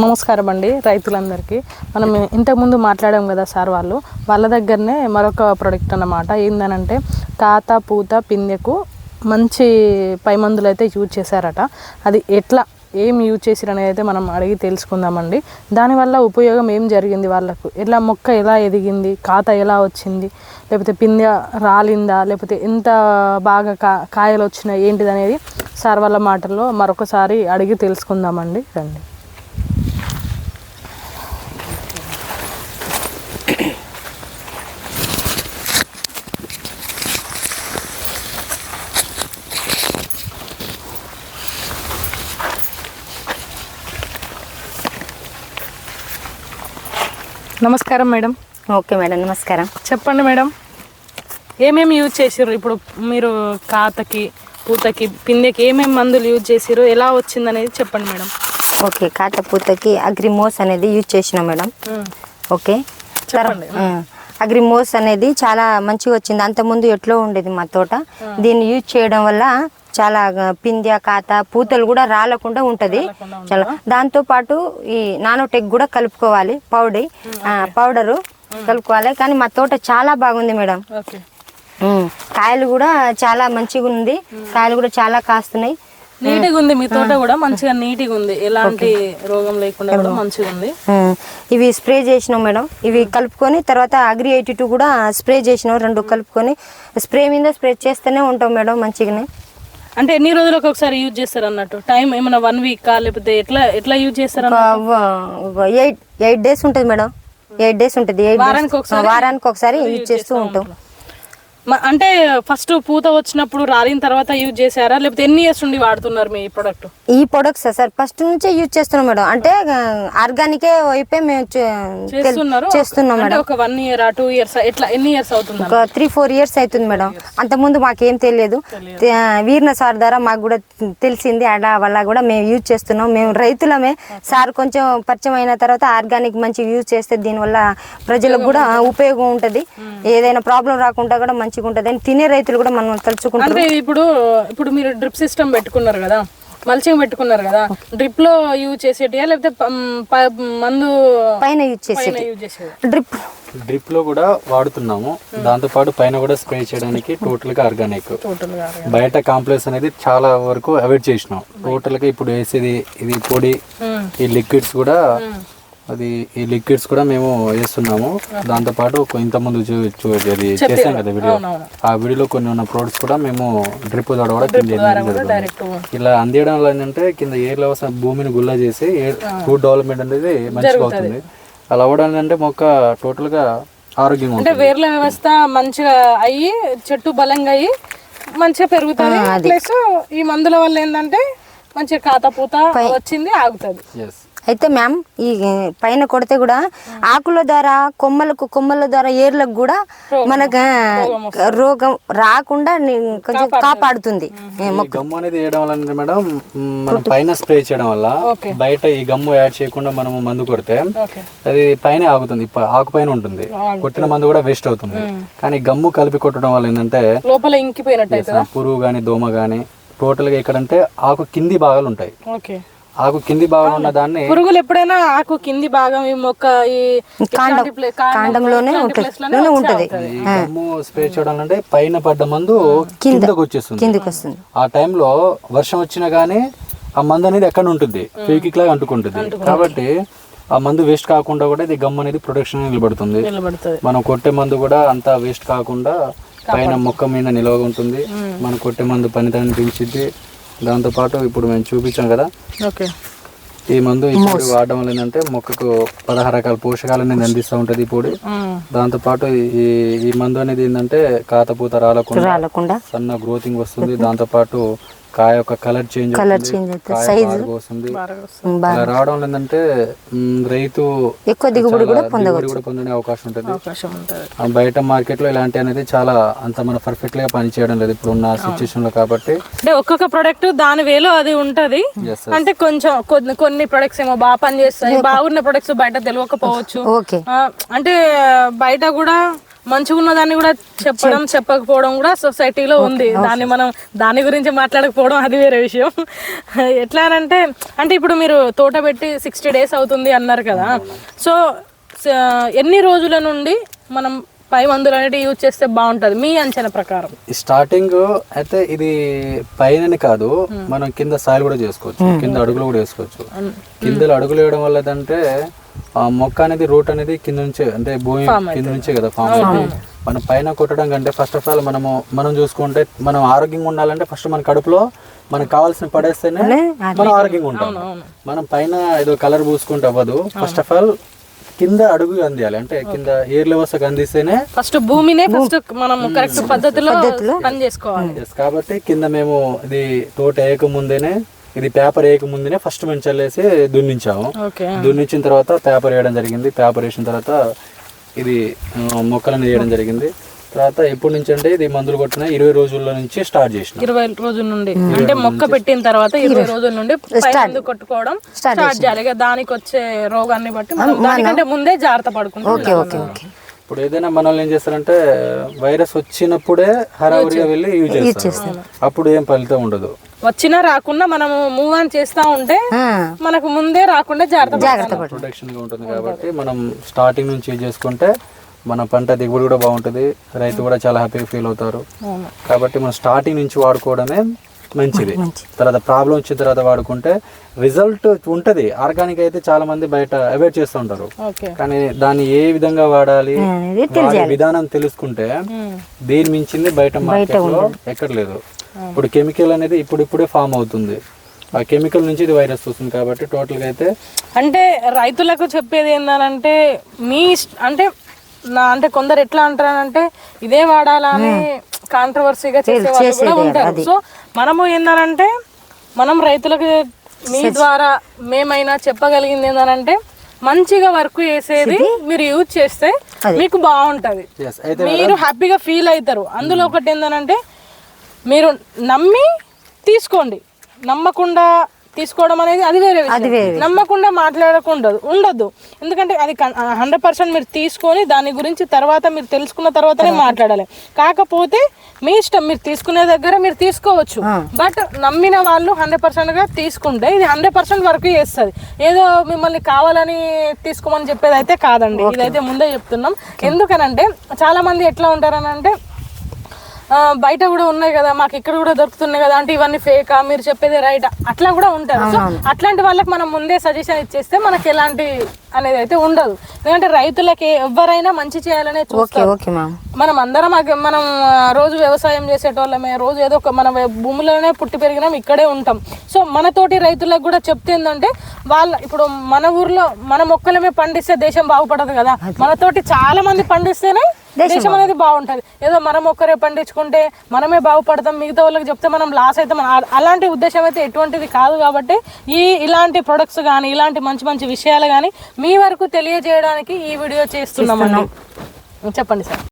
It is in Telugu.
నమస్కారం అండి రైతులందరికీ. మనం ఇంతకుముందు మాట్లాడాం కదా సార్ వాళ్ళు వాళ్ళ దగ్గరనే మరొక ప్రోడక్ట్ అన్నమాట. ఏందనంటే తాత పూత పిందెకు మంచి పై మందులు అయితే యూజ్ చేశారట. అది ఎట్లా ఏం యూజ్ చేసిరు అనేది అయితే మనం అడిగి తెలుసుకుందామండి. దానివల్ల ఉపయోగం ఏం జరిగింది వాళ్ళకు? ఎట్లా మొక్క ఎలా ఎదిగింది? కాత ఎలా వచ్చింది? లేకపోతే పిందె రాలిందా? లేకపోతే ఎంత బాగా కా కాయలు వచ్చినాయి? ఏంటిది అనేది సార్ వాళ్ళ మాటల్లో మరొకసారి అడిగి తెలుసుకుందామండి. రండి. నమస్కారం మేడం. Okay madam. నమస్కారం. చెప్పండి మేడం. ఏమేమి యూజ్ చేసిర్రు? ఇప్పుడు మీరు కాతకి పూతకి పిందెకి ఏమేమి మందులు యూజ్ చేసిర్రు? ఎలా వచ్చింది అనేది చెప్పండి మేడం. ఓకే కాటపూతకి అగ్రిమోస్ అనేది యూజ్ చేసినాం మేడం. ఓకే. చెప్పండి. అగ్రిమోస్ అనేది చాలా మంచిగా వచ్చింది. అంతకుముందు ఎట్లో ఉండేది మా తోట. దీన్ని యూజ్ చేయడం వల్ల చాలా పిందె కాత పూతలు కూడా రాలకుండా ఉంటది. చాలా. దాంతో పాటు ఈ నానోటెక్ కూడా కలుపుకోవాలి పౌడర్. పౌడరు కలుపుకోవాలి. కానీ మా తోట చాలా బాగుంది మేడం. కాయలు కూడా చాలా మంచిగా ఉంది కాయలు కూడా చాలా కాస్తున్నాయి. నీట్గా ఉంది మీ తోట కూడా మంచిగా నీట్గా ఉంది ఎలాంటి రోగం లేకుండా కూడా మంచిగా ఉంది ఇవి స్ప్రే చేసినాం మేడం. ఇవి కలుపుకొని తర్వాత అగ్రి ఎయిటీ టూ కూడా స్ప్రే చేసినాం. రెండు కలుపుకొని స్ప్రే మీద స్ప్రే చేస్తూనే ఉంటాం మేడం మంచిగానే. అంటే ఎన్ని రోజులకు ఒకసారి యూజ్ చేస్తారు అన్నట్టు టైం ఏమైనా వన్ వీక్ లేకపోతే ఎట్లా ఎట్లా యూజ్ చేస్తారు ఎయిట్ ఎయిట్ డేస్ ఉంటుంది మేడం. ఎయిట్ డేస్ ఉంటుంది. ఎయిట్ వారానికి ఒకసారి? వారానికి ఒకసారి యూజ్ చేస్తూ ఉంటాం. అంటే ఫస్ట్ పూత వచ్చినప్పుడు రాలిన తర్వాత యూజ్ చేశారా? లేకపోతే ఎన్ని ఇయర్స్ నుండి వాడుతున్నారు మీ ప్రొడక్ట్ ఈ ప్రొడక్ట్స్ సార్ ఫస్ట్ నుంచే యూజ్ చేస్తున్నాం మేడం. అంటే ఆర్గానికే వైపే మేము చేస్తున్నారు? చేస్తున్నాం మేడం. ఒక వన్ ఇయర్ టూ ఇయర్స్ ఎట్లా ఎన్ని ఇయర్స్ అవుతుంది ఒక త్రీ ఫోర్ ఇయర్స్ అవుతుంది మేడం. అంతకుముందు మాకేం తెలియదు. వీర్న సార్ ద్వారా మాకు కూడా తెలిసింది అలా వల్ల కూడా మేము యూజ్ చేస్తున్నాం. మేము రైతులమే. సార్ కొంచెం పరిచయం అయిన తర్వాత ఆర్గానిక్ మంచి యూజ్ చేస్తే దీనివల్ల ప్రజలకు కూడా ఉపయోగం ఉంటుంది. ఏదైనా ప్రాబ్లం రాకుండా కూడా మంచిగా ఉంటుంది అని తినే రైతులు కూడా మనం తలుచుకుంటారు. అంటే ఇప్పుడు ఇప్పుడు మీరు డ్రిప్ సిస్టమ్ పెట్టుకున్నారు కదా మల్చింగ్ పెట్టుకున్నారు కదా డ్రిప్లో యూజ్ చేసేటియా లేకపోతే మందు పైన యూజ్ చేసేది. పైన యూజ్ చేసేది? డ్రిప్. డ్రిప్లో కూడా వాడుతున్నాము. దాంతో పాటు పైన కూడా స్ప్రే చేయడానికి టోటల్గా ఆర్గానిక్. బయట కాంప్లెక్స్ అనేది చాలా వరకు అవాయిడ్ చేసినాం. టోటల్గా ఇప్పుడు వేసేది ఇది పొడి మ్మ్. ఈ లిక్విడ్స్ కూడా అది ఈ లిక్విడ్స్ కూడా మేము వేస్తున్నాము. దాంతో పాటు ఇంత ముందు అది చేసాం కదా వీడియో. ఆ వీడియోలో కొన్ని ఉన్న ప్రోడక్ట్స్ కూడా మేము డ్రిప్ ద్వారా కూడా కింద ఇలా అందియడం వల్ల ఏంటంటే కింద ఎయిర్ లెవెల్స్ భూమిని గుల్ల చేసి ఫుడ్ డెవలప్మెంట్ అనేది మంచిగా అవుతుంది. అలా అవ్వడం అంటే మొక్క టోటల్గా ఆరోగ్యంగా అంటే ఉంటుంది. వేర్ల వ్యవస్థ మంచిగా అయ్యి చెట్టు బలంగా అయ్యి మంచిగా పెరుగుతుంది. ప్లస్ ఈ మందుల వల్ల ఏంటంటే మంచిగా కాత పూత వచ్చింది ఆగుతుంది. ఎస్ అయితే మ్యామ్ ఈ పైన కొడితే కూడా ఆకుల ద్వారా కొమ్మలకు కొమ్మల ద్వారా ఏర్లకు కూడా మనకు రోగం రాకుండా ని- కొంచెం కాపాడుతుంది. గమ్ము అనేది వేయడం వల్ల మేడం మనం పైన స్ప్రే చేయడం వల్ల బయట ఈ గమ్ము యాడ్ చేయకుండా మనము మందు కొడితే అది పైన ఆగుతుంది ఆకు పైన ఉంటుంది. కొట్టిన మందు కూడా వేస్ట్ అవుతుంది. కానీ గమ్ము కలిపి కొట్టడం వల్ల ఏంటంటే లోపల ఇంకిపోయినట్టు పురుగు గాని దోమ గాని టోటల్గా ఎక్కడంటే ఆకు కింది భాగాలు ఉంటాయి. ఓకే. ఆకు కింది భాగాలు ఉన్న దాన్ని పురుగులు ఎప్పుడైనా ఆకు కింది భాగం ఈ మొక్క ఈ కాండం కాండంలోనే ఉంటుంది. ఉంటది. స్ప్రే చేయడం అంటే పైన పడ్డ మందు కిందకు వచ్చేస్తుంది. కిందికి వస్తుంది. ఆ టైంలో వర్షం వచ్చినా గానీ ఆ మందు అనేది ఎక్కడ ఉంటుంది ఫేకిక్ లాగా అంటుకుంటుంది. కాబట్టి ఆ మందు వేస్ట్ కాకుండా కూడా ఇది గమ్ అనేది ప్రొటెక్షన్ నిలబడుతుంది. నిలబడుతుంది. మనం కొట్టే మందు కూడా అంతా వేస్ట్ కాకుండా పైన మొక్క మీద నిలవ ఉంటుంది. మనం కొట్టే మందు పనితనం పెంచిద్ది. దాంతో పాటు ఇప్పుడు మేము చూపించాం కదా ఓకే. ఈ మందు ఇప్పుడు వాడడం వల్ల ఏంటంటే మొక్కకు పదహారు రకాల పోషకాలు అనేది అందిస్తూ ఉంటుంది ఈ పొడి దాంతో పాటు ఈ ఈ మందు అనేది ఏంటంటే కాతపూత రాలకుండా రాలకుండా. సన్న గ్రోతింగ్ వస్తుంది. దాంతో పాటు కాయ యొక్క కలర్ చేంజ్ కలర్ చేంజ్ అవుతుంది. బాగా వస్తుంది. రావడం ఏంటంటే రైతు ఎక్కువ దిగుబడి కూడా చాలా దిగుబడి కూడా పొందే అవకాశం ఉంటుంది. అవకాశం ఉంటుంది. ఆ బయట మార్కెట్లో ఇలాంటి అనేది చాలా అంత మన పర్ఫెక్ట్గా పని చేయడం లేదు. ఇప్పుడు ఉన్న సిచ్యువేషన్లో కాబట్టి. అంటే ఒక్కొక్క ప్రొడక్ట్ దాని వేలో అది ఉంటది. అంటే కొంచెం కొన్ని కొన్ని ప్రొడక్ట్స్ ఏమో బాగా పనిచేస్తాయి. బాగున్న ప్రొడక్ట్స్ బయట తెలియకపోవచ్చు అంటే బయట కూడా మంచిగా ఉన్న దాన్ని కూడా చెప్పడం చెప్పకపోవడం కూడా సొసైటీలో ఉంది. దాన్ని మనం దాని గురించి మాట్లాడకపోవడం అది వేరే విషయం. ఎట్లా అంటే అంటే ఇప్పుడు మీరు తోట పెట్టి సిక్స్టీ డేస్ అవుతుంది అన్నారు కదా. స- ఎన్ని రోజుల నుండి మనం పై మందులు అనేవి యూజ్ చేస్తే బాగుంటది. మీ అంచనా ప్రకారం? స్టార్టింగ్ అయితే ఇది పైన కాదు మనం కింద సాయిల్ కూడా చేసుకోవచ్చు కింద అడుగులు కూడా వేసుకోవచ్చు. కింద అడుగులు వేయడం వల్ల ఏంటంటే ఆ మొక్క అనేది రూట్ అనేది కింద నుంచే అంటే భూమి కింద నుంచే కదా ఫామ్ అయింది మనం పైన కొట్టడం కంటే ఫస్ట్ ఆఫ్ ఆల్ మనము మనం చూసుకుంటే మనం ఆరోగ్యంగా ఉండాలంటే ఫస్ట్ మన కడుపులో మనకు కావాల్సిన పడేస్తేనే మనం ఆరోగ్యంగా ఉంటాం. మనం పైన ఏదో కలర్ పూసుకుంటే అవ్వదు. ఫస్ట్ ఆఫ్ ఆల్ కింద అడుగు అందియాలి. అంటే కింద ఎయిర్ లెవెల్స్ అందిస్తేనే ఫస్ట్ భూమినే ఫస్ట్ మనం కరెక్ట్ పద్ధతిలో పని చేసుకోవాలి. ఎస్ కాబట్టి కింద మేము ఇది తోట వేయక ముందేనే ఇది పేపర్ వేయక ముందేనే ఫస్ట్ మేము చల్లేసి దున్నించాము. దున్నించిన తర్వాత పేపర్ వేయడం జరిగింది. పేపర్ వేసిన తర్వాత ఇది మొక్కలను వేయడం జరిగింది. తర్వాత ఎప్పటి నుంచి అంటే ఇది మందులు కొట్టిన ఇరవై రోజుల నుంచి స్టార్ట్ చేసిన. ఇరవై రోజుల నుండి. అంటే మొక్క పెట్టిన తర్వాత ఇరవై రోజుల నుండి మందు కొట్టుకోవడం స్టార్ట్ చేయాలి. దానికి వచ్చే రోగాన్ని బట్టి దానికంటే ముందే జాగ్రత్త పడుకుంటాం. Okay okay okay. ఇప్పుడు ఏదైనా మనల్ని ఏం చేస్తారంటే వైరస్ వచ్చినప్పుడే హరావరిగా వెళ్ళి యూజ్ చేస్తారు. అప్పుడు ఏం ఫలితం ఉండదు. వచ్చినా రాకుండా మనము మూవ్ ఆన్ చేస్తా ఉంటే మనకు ముందే రాకుండా జాగ్రత్త ప్రొటెక్షన్గా ఉంటుంది కాబట్టి మనం స్టార్టింగ్ నుంచి యూజ్ చేసుకుంటే మన పంట దిగుబడి కూడా బాగుంటుంది రైతు కూడా చాలా హ్యాపీగా ఫీల్ అవుతారు. కాబట్టి మనం స్టార్టింగ్ నుంచి వాడుకోవడమే మంచిది. తర్వాత ప్రాబ్లం వచ్చిన తర్వాత వాడుకుంటే రిజల్ట్ ఉంటది. ఆర్గానిక్ అయితే చాలా మంది బయట అవాయిడ్ చేస్తూ ఉంటారు. ఓకే. కానీ దాన్ని ఏ విధంగా వాడాలి విధానం తెలుసుకుంటే దీని మించింది బయట మార్కెట్లో ఎక్కడ లేదు. ఇప్పుడు కెమికల్ అనేది ఇప్పుడు ఇప్పుడే ఫామ్ అవుతుంది. ఆ కెమికల్ నుంచి ఇది వైరస్ వస్తుంది కాబట్టి టోటల్గా అయితే అంటే రైతులకు చెప్పేది ఏంటంటే మీ అంటే నా అంటే కొందరు ఎట్లా అంటారంటే ఇదే వాడాలా అని కాంట్రవర్సీగా చేసే వాళ్ళు కూడా ఉంటారు. సో మనము ఏంటంటే మనం రైతులకు మీ ద్వారా మేమైనా చెప్పగలిగింది ఏంటంటే మంచిగా వర్క్ చేసేది మీరు యూజ్ చేస్తే మీకు బాగుంటది. Yes, అయితే మీరు హ్యాపీగా ఫీల్ అవుతారు. అందులో ఒకటి ఏంటంటే మీరు నమ్మి తీసుకోండి. నమ్మకుండా తీసుకోవడం అనేది అది వేరే విషయం. నమ్మకుండా మాట్లాడకుండా ఉండొద్దు ఎందుకంటే అది హండ్రెడ్ పర్సెంట్ మీరు తీసుకొని దాని గురించి తర్వాత మీరు తెలుసుకున్న తర్వాతనే మాట్లాడాలి. కాకపోతే మీ ఇష్టం మీరు తీసుకునే దగ్గర మీరు తీసుకోవచ్చు. బట్ నమ్మిన వాళ్ళు హండ్రెడ్ పర్సెంట్గా తీసుకుంటే ఇది హండ్రెడ్ పర్సెంట్ వరకు చేస్తుంది. ఏదో మిమ్మల్ని కావాలని తీసుకోమని చెప్పేది అయితే కాదండి ఇదైతే ముందే చెప్తున్నాం. ఎందుకనంటే చాలా మంది ఎట్లా ఉంటారని అంటే బయట కూడా ఉన్నాయి కదా మాకు ఇక్కడ కూడా దొరుకుతున్నాయి కదా అంటే ఇవన్నీ ఫేకా మీరు చెప్పేది రైట్ అట్లా కూడా ఉంటారు. సో అట్లాంటి వాళ్ళకి మనం ముందే సజెషన్ ఇచ్చేస్తే మనకి ఎలాంటి అనేది అయితే ఉండదు. ఎందుకంటే రైతులకి ఎవరైనా మంచి చేయాలనే చూస్తారు. మనం అందరం మనం రోజు వ్యవసాయం చేసేటోళ్ళమే రోజు ఏదో ఒక మన భూమిలోనే పుట్టి పెరిగినాం ఇక్కడే ఉంటాం. సో మనతోటి రైతులకు కూడా చెప్తే ఏంటంటే వాళ్ళ ఇప్పుడు మన ఊర్లో మన మొక్కలమే పండిస్తే దేశం బాగుపడదు కదా. మనతోటి చాలా మంది పండిస్తేనే దేశం అనేది బాగుంటది. ఏదో మనం ఒక్కరే పండించుకుంటే మనమే బాగుపడతాం. మిగతా వాళ్ళకి చెప్తే మనం లాస్ అవుతాం అలాంటి ఉద్దేశం అయితే ఎటువంటిది కాదు కాబట్టి ఈ ఇలాంటి ప్రొడక్ట్స్ కానీ ఇలాంటి మంచి మంచి విషయాలు కానీ మీ వరకు తెలియజేయడానికి ఈ వీడియో చేస్తున్నామండి చెప్పండి సార్.